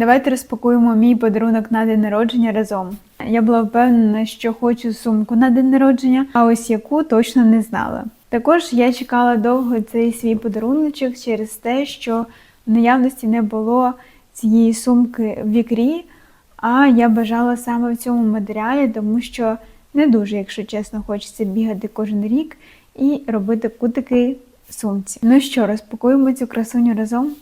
Давайте розпакуємо мій подарунок на день народження разом. Я була впевнена, що хочу сумку на день народження, а ось яку точно не знала. Також я чекала довго цей свій подаруночок через те, що в наявності не було цієї сумки в ікрі, а я бажала саме в цьому матеріалі, тому що не дуже, якщо чесно, хочеться бігати кожен рік і робити кутики в сумці. Ну що, розпакуємо цю красуню разом.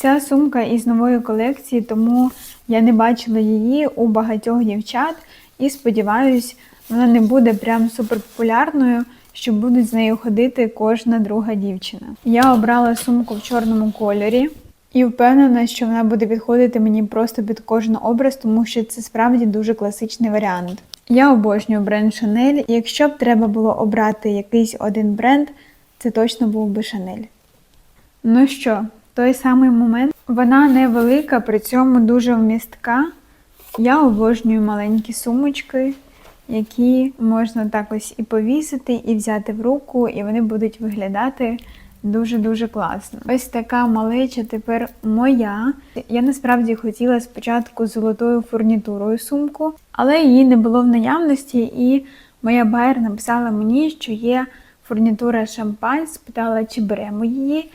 Ця сумка із нової колекції, тому я не бачила її у багатьох дівчат і сподіваюсь, вона не буде прям суперпопулярною, що будуть з нею ходити кожна друга дівчина. Я обрала сумку в чорному кольорі і впевнена, що вона буде підходити мені просто під кожен образ, тому що це справді дуже класичний варіант. Я обожнюю бренд Chanel, і якщо б треба було обрати якийсь один бренд, це точно був би Chanel. Ну що, той самий момент. Вона невелика, при цьому дуже вмістка. Я обожнюю маленькі сумочки, які можна так ось і повісити, і взяти в руку, і вони будуть виглядати дуже-дуже класно. Ось така малеча тепер моя. Я насправді хотіла спочатку золотою фурнітурою сумку, але її не було в наявності, і моя байер написала мені, що є фурнітура шампань, спитала, чи беремо її.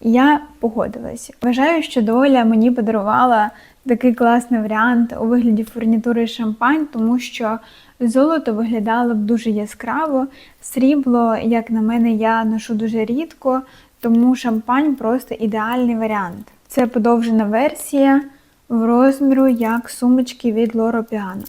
Я погодилася. Вважаю, що доля мені подарувала такий класний варіант у вигляді фурнітури шампань, тому що золото виглядало б дуже яскраво, срібло, як на мене, я ношу дуже рідко, тому шампань просто ідеальний варіант. Це подовжена версія в розміру як сумочки від Loro Piano.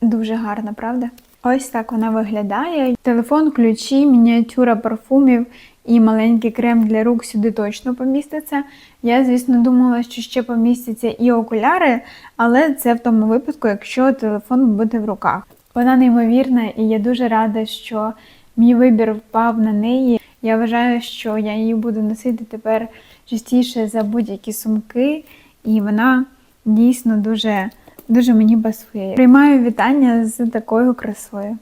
Дуже гарна, правда? Ось так вона виглядає. Телефон, ключі, мініатюра парфумів і маленький крем для рук сюди точно поміститься. Я, звісно, думала, що ще помістяться і окуляри, але це в тому випадку, якщо телефон буде в руках. Вона неймовірна, і я дуже рада, що мій вибір впав на неї. Я вважаю, що я її буду носити тепер частіше за будь-які сумки, і вона дійсно дуже, дуже мені басує. Приймаю вітання з такою красою.